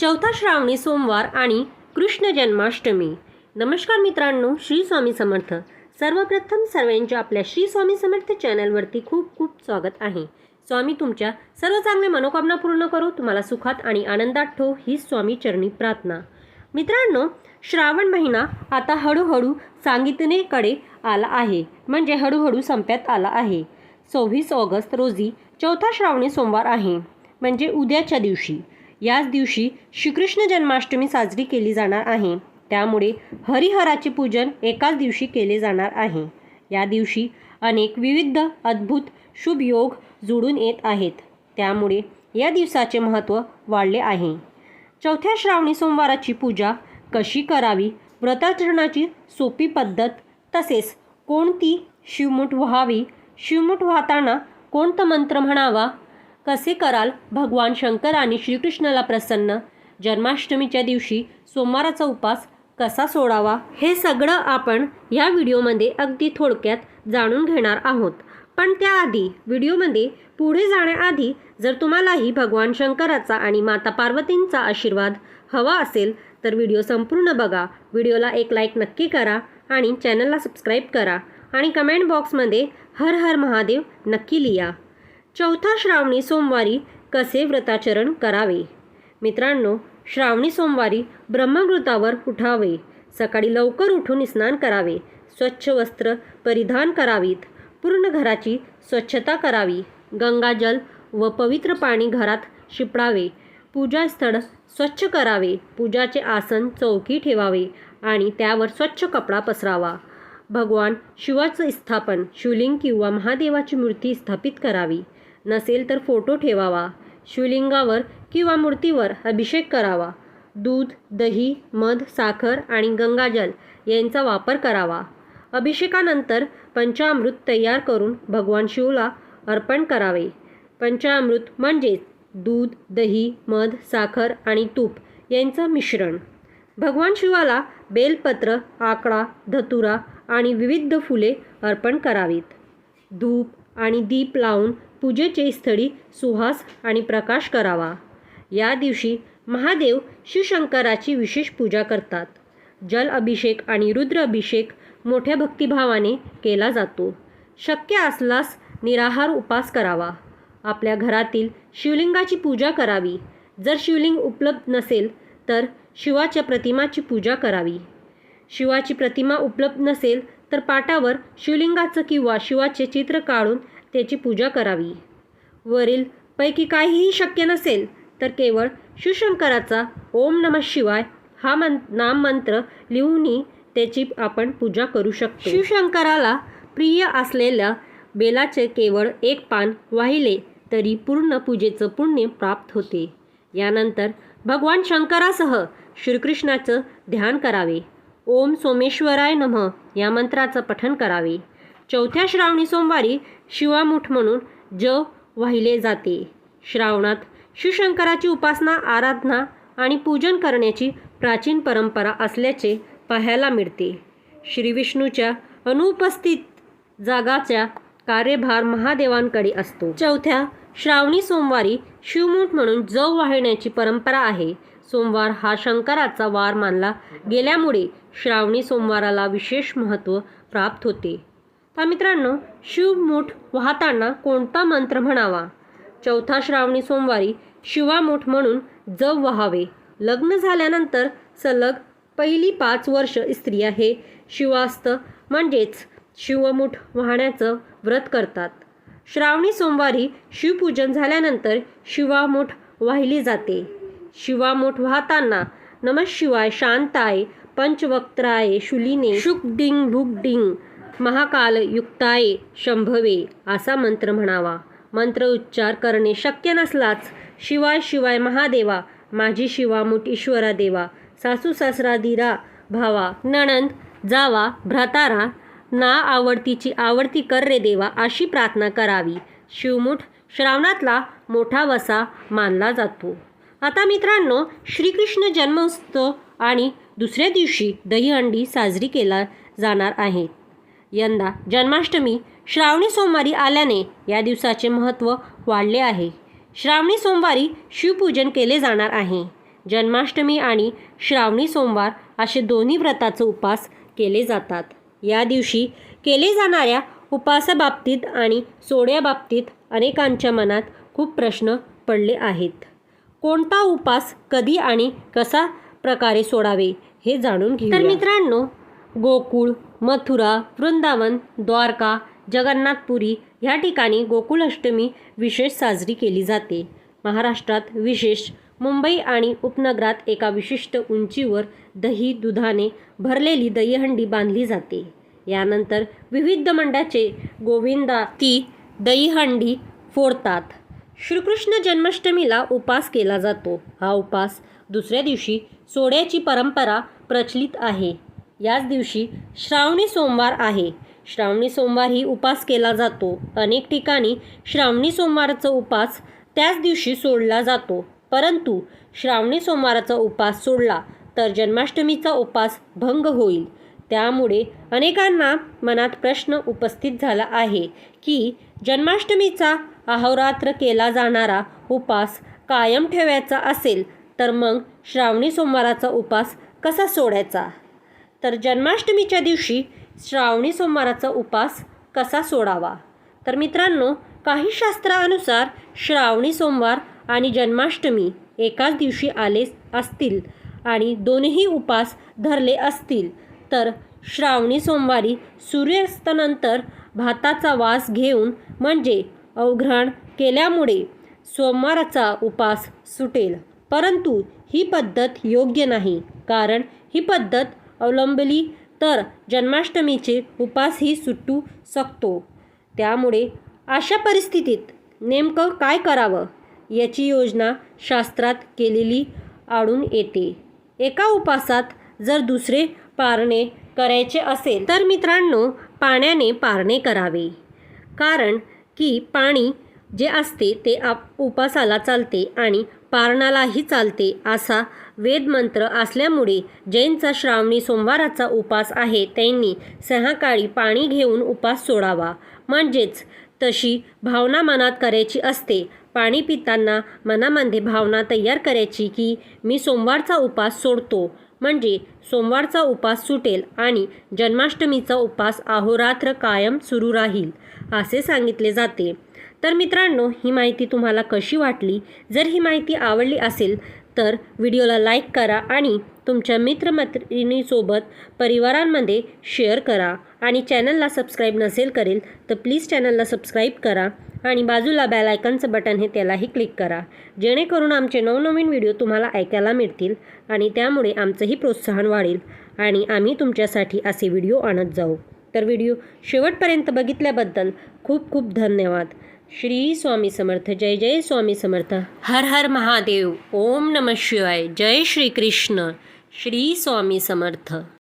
चौथा श्रावणी सोमवार आणि कृष्ण जन्माष्टमी. नमस्कार मित्रांनो श्री स्वामी समर्थ. सर्वप्रथम सर्वांच्या आपल्या श्री स्वामी समर्थ चॅनलवरती खूप खूप स्वागत आहे. स्वामी तुमच्या सर्व चांगल्या मनोकामना पूर्ण करो तुम्हाला सुखात आणि आनंदात ठो ही स्वामी चरणी प्रार्थना. मित्रांनो श्रावण महिना आता हळूहळू सांगितनेकडे आला आहे. म्हणजे हळूहळू संपत आला आहे. सव्वीस ऑगस्ट रोजी चौथा श्रावणी सोमवार आहे. म्हणजे उद्याच्या दिवशी. याच दिवशी श्रीकृष्ण जन्माष्टमी साजरी केली जाणार आहे. त्यामुळे हरिहराचे पूजन एकाच दिवशी केले जाणार आहे. या दिवशी अनेक विविध अद्भुत शुभ योग जुळून येत आहेत. त्यामुळे या दिवसाचे महत्त्व वाढले आहे. चौथ्या श्रावणी सोमवाराची पूजा कशी करावी? व्रताचरणाची सोपी पद्धत तसेच कोणती शिवमुठ व्हावी? शिवमुठ वाहताना कोणता मंत्र म्हणावा? कसे कराल? भगवान शंकर आणि श्रीकृष्णाला प्रसन्न. जन्माष्टमीच्या दिवशी सोमवाराचा उपास कसा सोडावा? हे सगळं आपण या व्हिडिओमध्ये अगदी थोडक्यात जाणून घेणार आहोत. पण त्याआधी व्हिडिओमध्ये पुढे जाण्याआधी जर तुम्हालाही भगवान शंकराचा आणि माता पार्वतींचा आशीर्वाद हवा असेल तर व्हिडिओ संपूर्ण बघा. व्हिडिओला एक लाईक नक्की करा आणि चॅनलला सबस्क्राईब करा आणि कमेंट बॉक्समध्ये हर हर महादेव नक्की लिहा. चौथा श्रावणी सोमवारी कसे व्रताचरण करावे? मित्रांनो श्रावणी सोमवारी ब्रह्मवृतावर उठावे. सकाळी लवकर उठून स्नान करावे. स्वच्छ वस्त्र परिधान करावीत. पूर्ण घराची स्वच्छता करावी. गंगाजल व पवित्र पाणी घरात शिपडावे. पूजास्थळ स्वच्छ करावे. पूजाचे आसन चौकी ठेवावे आणि त्यावर स्वच्छ कपडा पसरावा. भगवान शिवाचं स्थापन शिवलिंग किंवा महादेवाची मूर्ती स्थापित करावी. नसेल तर फोटो ठेवावा शिवलिंगावर किंवा मूर्तीवर अभिषेक करावा. दूध दही मध साखर आणि गंगाजल यांचा वापर करावा. अभिषेकानंतर पंचामृत तयार करून भगवान शिवला अर्पण करावे. पंचामृत म्हणजेच दूध दही मध साखर आणि तूप यांचं मिश्रण. भगवान शिवाला बेलपत्र आकडा धतुरा आणि विविध फुले अर्पण करावीत. धूप आणि दीप लावून पूजेचे स्थळी सुहास आणि प्रकाश करावा. या दिवशी महादेव शिवशंकराची विशेष पूजा करतात. जल अभिषेक आणि रुद्र अभिषेक मोठ्या भक्तिभावाने केला जातो. शक्य असल्यास निराहार उपास करावा. आपल्या घरातील शिवलिंगाची पूजा करावी. जर शिवलिंग उपलब्ध नसेल तर शिवाच्या प्रतिमाची पूजा करावी. शिवाची प्रतिमा उपलब्ध नसेल तर पाटावर शिवलिंगाचं किंवा शिवाचे चित्र काढून त्याची पूजा करावी. वरील पैकी काहीही शक्य नसेल तर केवळ शिवशंकराचा ओम नमः शिवाय हा मन नाम मंत्र लिहूनही त्याची आपण पूजा करू शकतो. शिवशंकराला प्रिय असलेल्या बेलाचे केवळ एक पान वाहिले तरी पूर्ण पूजेचं पुण्य प्राप्त होते. यानंतर भगवान शंकरासह श्रीकृष्णाचं ध्यान करावे. ओम सोमेश्वराय नमः या मंत्राचं पठण करावे. चौथ्या श्रावणी सोमवारी शिवामुठ म्हणून ज वाहिले जाते. श्रावणात शिवशंकराची उपासना आराधना आणि पूजन करण्याची प्राचीन परंपरा असल्याचे पाहायला मिळते. श्रीविष्णूच्या अनुपस्थित जागाचा कार्यभार महादेवांकडे असतो. चौथ्या श्रावणी सोमवारी शिवमूठ म्हणून जव वाहिण्याची परंपरा आहे. सोमवार हा शंकराचा वार मानला गेल्यामुळे श्रावणी सोमवाराला विशेष महत्त्व प्राप्त होते. तर मित्रांनो शिवमूठ वाहताना कोणता मंत्र म्हणावा? चौथा श्रावणी सोमवारी शिवामूठ म्हणून जव व्हावे. लग्न झाल्यानंतर सलग पहिली पाच वर्ष स्त्रिया हे शिवास्त म्हणजेच शिवमुठ वाहण्याचं व्रत करतात. श्रावणी सोमवारी शिवपूजन झाल्यानंतर शिवामुठ वाहिली जाते. शिवामुठ वाहताना नमः शिवाय शांताय पंचवक्त्राय शुलिने शुकडिंग भुकडिंग महाकाल युक्ताय शंभवे असा मंत्र म्हणावा. मंत्र उच्चार करणे शक्य नसलाच. शिवाय शिवाय महादेवा माझी शिवामुठ ईश्वरा देवा सासू सासरा दिरा भावा नणंद जावा भ्रातारा ना आवडतीची आवडती कर रे देवा अशी प्रार्थना करावी. शिवमुठ श्रावणातला मोठा वसा मानला जातो. आता मित्रांनो श्रीकृष्ण जन्मोत्सव आणि दुसऱ्या दिवशी दहीहंडी साजरी केला जाणार आहे. यंदा जन्माष्टमी श्रावणी सोमवारी आल्याने या दिवसाचे महत्त्व वाढले आहे. श्रावणी सोमवारी शिवपूजन केले जाणार आहे. जन्माष्टमी आणि श्रावणी सोमवार असे दोन्ही व्रताचे उपास केले जातात. या दिवशी केले जाणाऱ्या उपासाबाबतीत आणि सोड्याबाबतीत अनेकांच्या मनात खूप प्रश्न पडले आहेत. कोणता उपास कधी आणि कसा प्रकारे सोडावे हे जाणून घेऊ तर मित्रांनो गोकुळ मथुरा वृंदावन द्वारका जगन्नाथपुरी ह्या ठिकाणी गोकुळाष्टमी विशेष साजरी केली जाते. महाराष्ट्रात विशेष मुंबई आणि उपनगरात एका विशिष्ट उंचीवर दही दुधाने भरलेली दहीहंडी बांधली जाते. यानंतर विविध मंडळाचे गोविंदा ती दहीहंडी फोडतात. श्रीकृष्ण जन्माष्टमीला उपास केला जातो. हा उपास दुसऱ्या दिवशी सोड्याची परंपरा प्रचलित आहे. याच दिवशी श्रावणी सोमवार आहे. श्रावणी सोमवार ही उपास केला जातो. अनेक ठिकाणी श्रावणी सोमवारचा उपास त्याच दिवशी सोडला जातो. परंतु श्रावणी सोमवाराचा उपास सोडला तर जन्माष्टमीचा उपास भंग होईल. त्यामुळे अनेकांना मनात प्रश्न उपस्थित झाला आहे की जन्माष्टमीचा अहोरात्र केला जाणारा उपास कायम ठेवायचा असेल तर मग श्रावणी सोमवाराचा उपास कसा सोडायचा? तर जन्माष्टमीच्या दिवशी श्रावणी सोमवाराचा उपास कसा सोडावा? तर मित्रांनो काही शास्त्रानुसार श्रावणी सोमवार आणि जन्माष्टमी एकाच दिवशी आले असतील आणि दोन्ही उपास धरले असतील. तर श्रावणी सोमवारी सूर्यास्तानंतर भाताचा वास घेऊन म्हणजे अवघ्राण केल्यामुळे सोमवाराचा उपास सुटेल. परंतु ही पद्धत योग्य नाही कारण ही पद्धत अवलंबली तर जन्माष्टमीचे उपासही सुटू शकतो. त्यामुळे अशा परिस्थितीत नेमकं काय करावं याची योजना शास्त्रात केलेली आढळून येते. एका उपासात जर दुसरे पारणे करायचे असेल तर मित्रांनो पाण्याने पारणे करावे. कारण की पाणी जे असते ते आप उपासाला चालते आणि पारणालाही चालते. असा वेदमंत्र असल्यामुळे जैनचा श्रावणी सोमवाराचा उपास आहे. त्यांनी सहाकाळी पाणी घेऊन उपास सोडावा. म्हणजेच तशी भावना मनात करायची असते. पाणी पिताना मनामध्ये भावना तयार करायची की मी सोमवारचा उपास सोडतो. म्हणजे सोमवारचा उपास सुटेल आणि जन्माष्टमीचा उपास अहोरात्र कायम सुरू राहील असे सांगितले जाते. तर मित्रांनो ही माहिती तुम्हाला कशी वाटली? जर ही माहिती आवडली असेल तर व्हिडिओला लाईक करा आणि तुमच्या मित्रमैत्रिणीसोबत परिवारांमध्ये शेअर करा. आणि चॅनलला सबस्क्राईब नसेल करेल तर प्लीज चॅनलला सबस्क्राईब करा आणि बाजूला बॅल आयकनचं बटन हे त्यालाही क्लिक करा. जेणेकरून आमचे नवनवीन व्हिडिओ तुम्हाला ऐकायला मिळतील आणि त्यामुळे आमचंही प्रोत्साहन वाढेल आणि आम्ही तुमच्यासाठी असे व्हिडिओ आणत जाऊ. तर व्हिडिओ शेवटपर्यंत बघितल्याबद्दल खूप खूप धन्यवाद. श्री स्वामी समर्थ जय जय स्वामी समर्थ. हर हर महादेव ओम नम शिवाय जय श्री कृष्ण श्री स्वामी समर्थ.